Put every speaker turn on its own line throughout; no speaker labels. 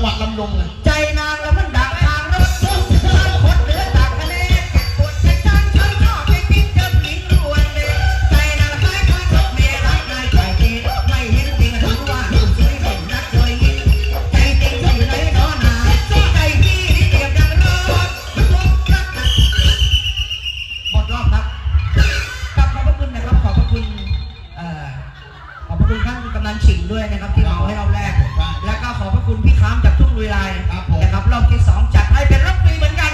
งหวะลำลง
ใจนางแล้วมันดังทางรถทุกทางคนเดือดต่งทะเลกะปวดแกะจางฉันยชอบแกะกินจนหญิงรวนเลยใจนางคล้ายคล้ายรถเมล์รักนายใจเกลไม่เห็นจริงถึงว่าหนุ่มสวยเห็นนักสวยยิ่งใจจริงที่อยู่ในน้อนาใจพี่นี่เปรียบดังรถรถรัหมดรอบครับกลับขอบพระคุณนะครับขอบพระคุณเอ่อขอบพระคุณครับ กำลังฉิงด้วยนะครับที่เหมาให้เราแรก แล้วก็ขอบพระคุณพี่ค้ามจากทุ่งลุยลายนะครับรอบที่สองจัดให้เป็นรับฟรีเหมือนกัน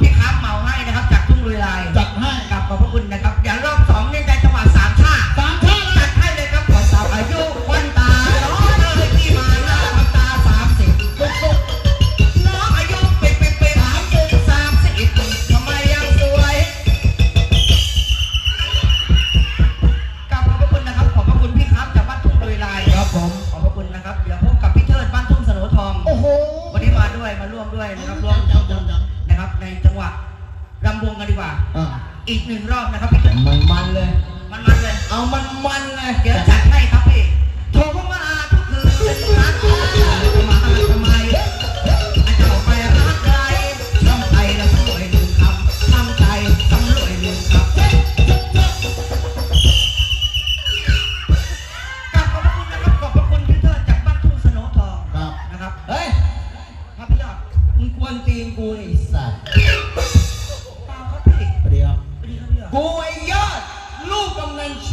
พี่ค้ามเหมาให้นะครับจากทุ่งลุยลาย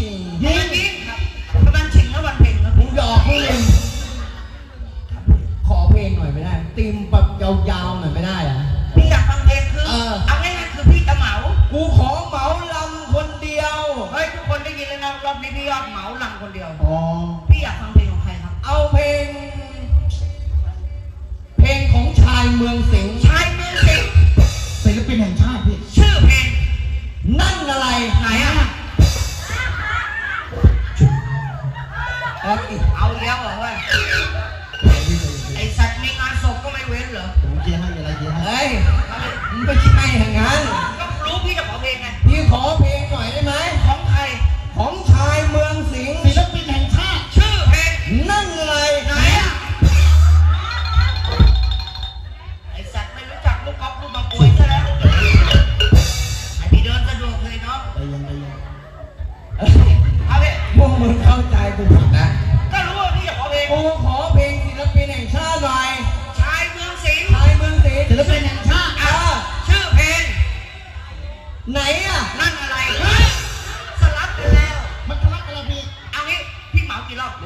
watching.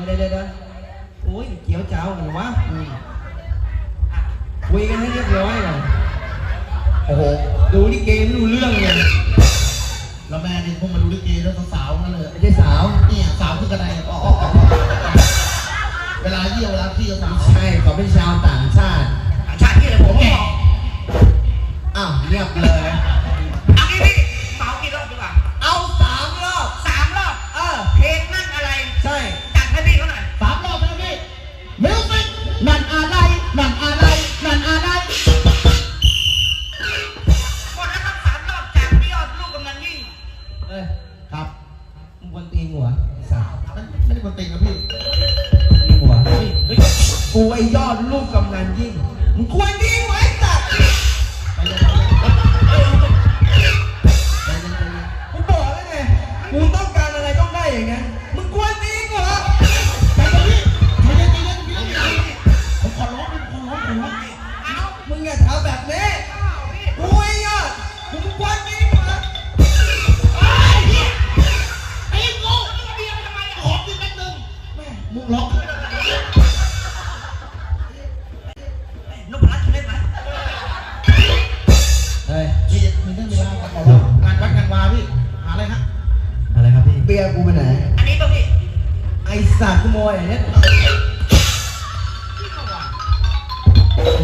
เยเยวโอ้ยเกียวเจ้า
ห
รืวะคุ
ย
กันให้เรี
ย
บร้อ
ย
เล
ยโอ้โห ดู
นี่เก
มดู
เรื่
องเล
ยแล้ว
แม่นี่
พว
ก
มา
ดูลิเกม
แล้วสาวๆนั่นเลย
ไม่ใช่สาว
เนี่ยสาวคือกระไดเวลาเยี่ยวเวลาพี่เราว
ใช่เขาเป็นชาวต่างชาติ
กูไอ้ย
อ
ดลูกก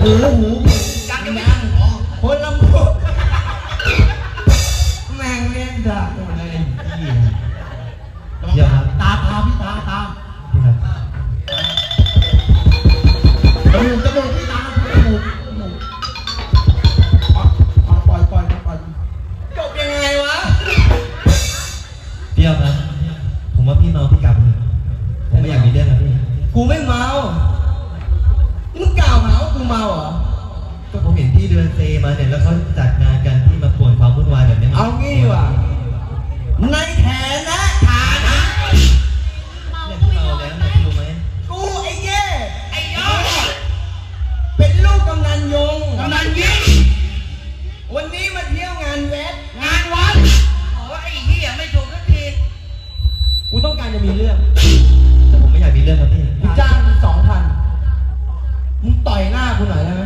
หูหูกัง
ยั
งอ๋อค
นลำพูแม่งเล่นด่าตัวอะไร
อ
ย่า
ตาตาพี่ตาตาจมูกจมูกพี่ตาจมูกจมูกปล่อยปล่อยปล่อย
จบยังไงวะ
เปรี้ยวนะผมว่าพี่เมาพี่กลับผมไม่อยากมีเรื่องนะพี่
กูไม่เมา กูเมาเหรอ
ก็ผมเห็นพี่เดินเซมาเนี่ยแล้วเขาจัดงานกันที่มาป่วนความวุ่นวายแบบนี้
เอางี้ว่ะในแถนะฐานะ
เมาเนี่เหรอแกแกดูไหม
กูไอ้เย่
ไอ้ยศ
เป็นลูกกำนันยง
กำนันยิ่ง
วันนี้มาเที่ยวงานเวท
งานวัดโอ้ไอ้เหี้ไม่ถูกสักที
กูต้องการจะมีเรื่อง
แต่ผมไม่อยากมีเรื่องครับพี่
จ้าง มึงต่อยหน้ากูหน่อยได้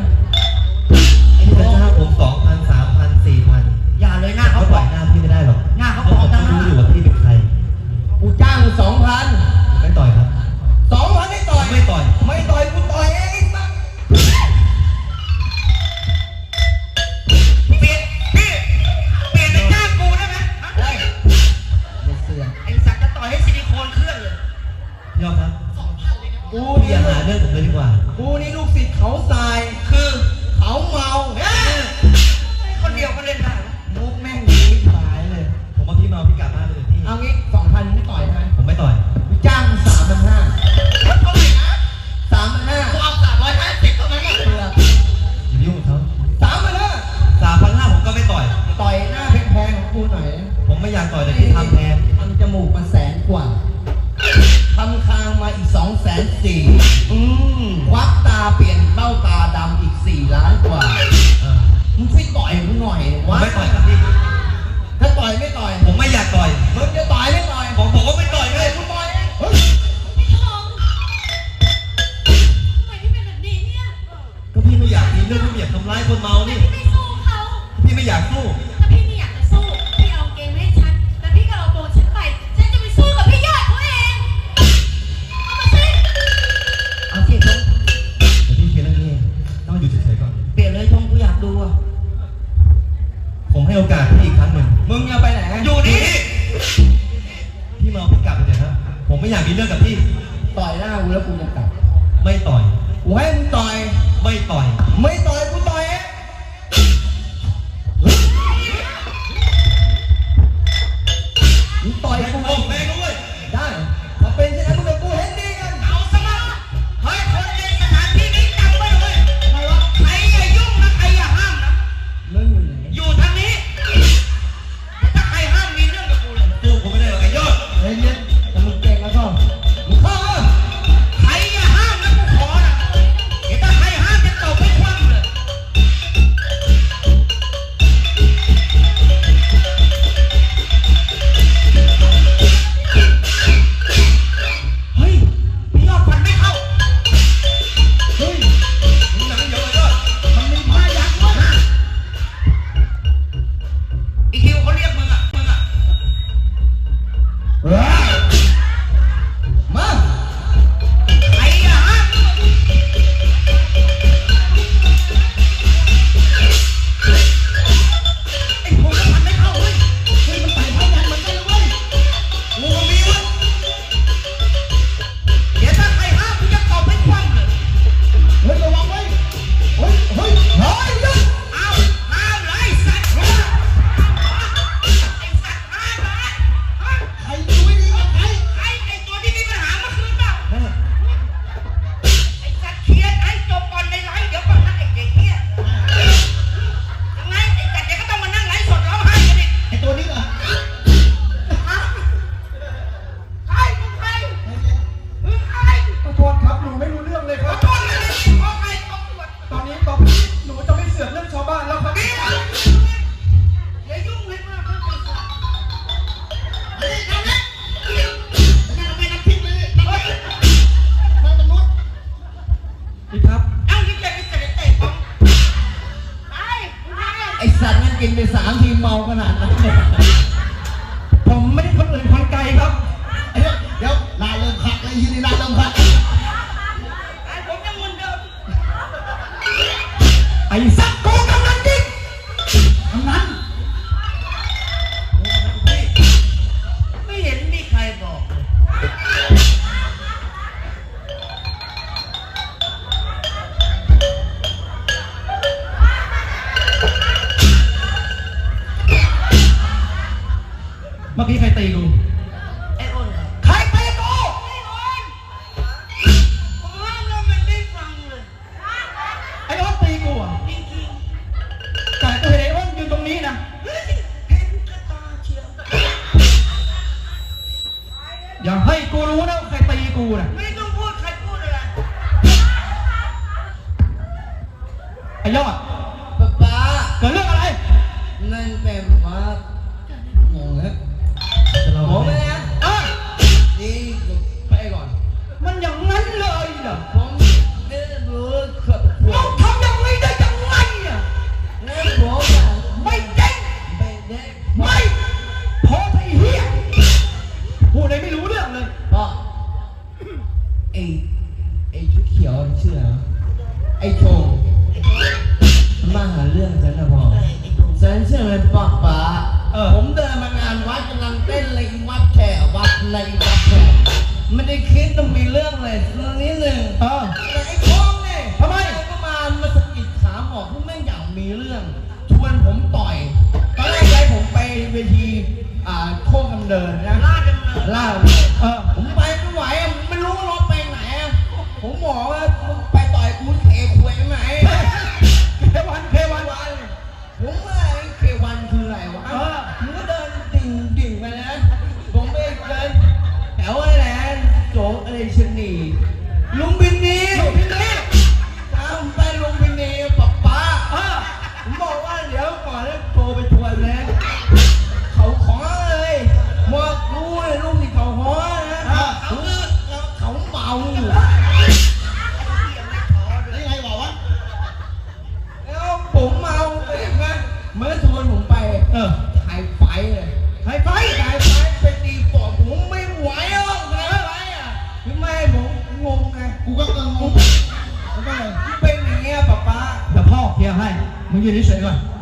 ต่อยกูามพ
ระ
ไอ้
สักโกูกำนัน
ดิ
กำ
นัน
ไม่เห็
นมี
ใครบอกเมื่อ
กี้ใค
รตี
กู
อ้ยอดป๊าป๊าเกิดเรื่องอะ
ไร
นั่
นเป็
นป๊า
โง่
แล้ว
จะเรา
โง่ไปแล้ว
อะ
นี่ไปก่อน
มันอย่างนั้นเลยเหรอ
ผมไม่รู้ครับ
เราทำอย่างนี้ได้ยังไงอะ
แล้วผม
ไม่เด้ง
ไม่เด้
ไม่พอที่เฮียพูดอะไไม่รู้เรื่องเลย
ป่ะไอ้ไอ้ชุดเขียวชื่ออะไรไอ้โชว์ันผมต่อยตอนแรกเลยผมไปเวทีอ่าโคกำเนินนะ
ล่าดำเนิน
ล่าด
เออ
ผมไปไม่ไหวอะไม่รู้ว่ารถไปไหนอะผมบอกว่า 给你选一个。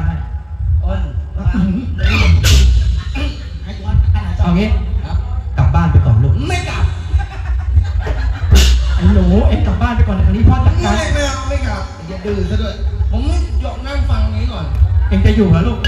าน
ให้
อ้นเอา
งี้ก
ลับบ้า
นไปก่อ
น
ลูก
ไม่กลับ
ไอ้หนูเอ็งกลับบ้านไปก่อนนะครั้นี้พ่อจัด
ไม่
การ
ไม่เอาไม่กลับอย่าดื้อซะด้วยผมไยอกนั่งฟังงนี้ก่อน
เอ็งจะอยู่เหรอลูก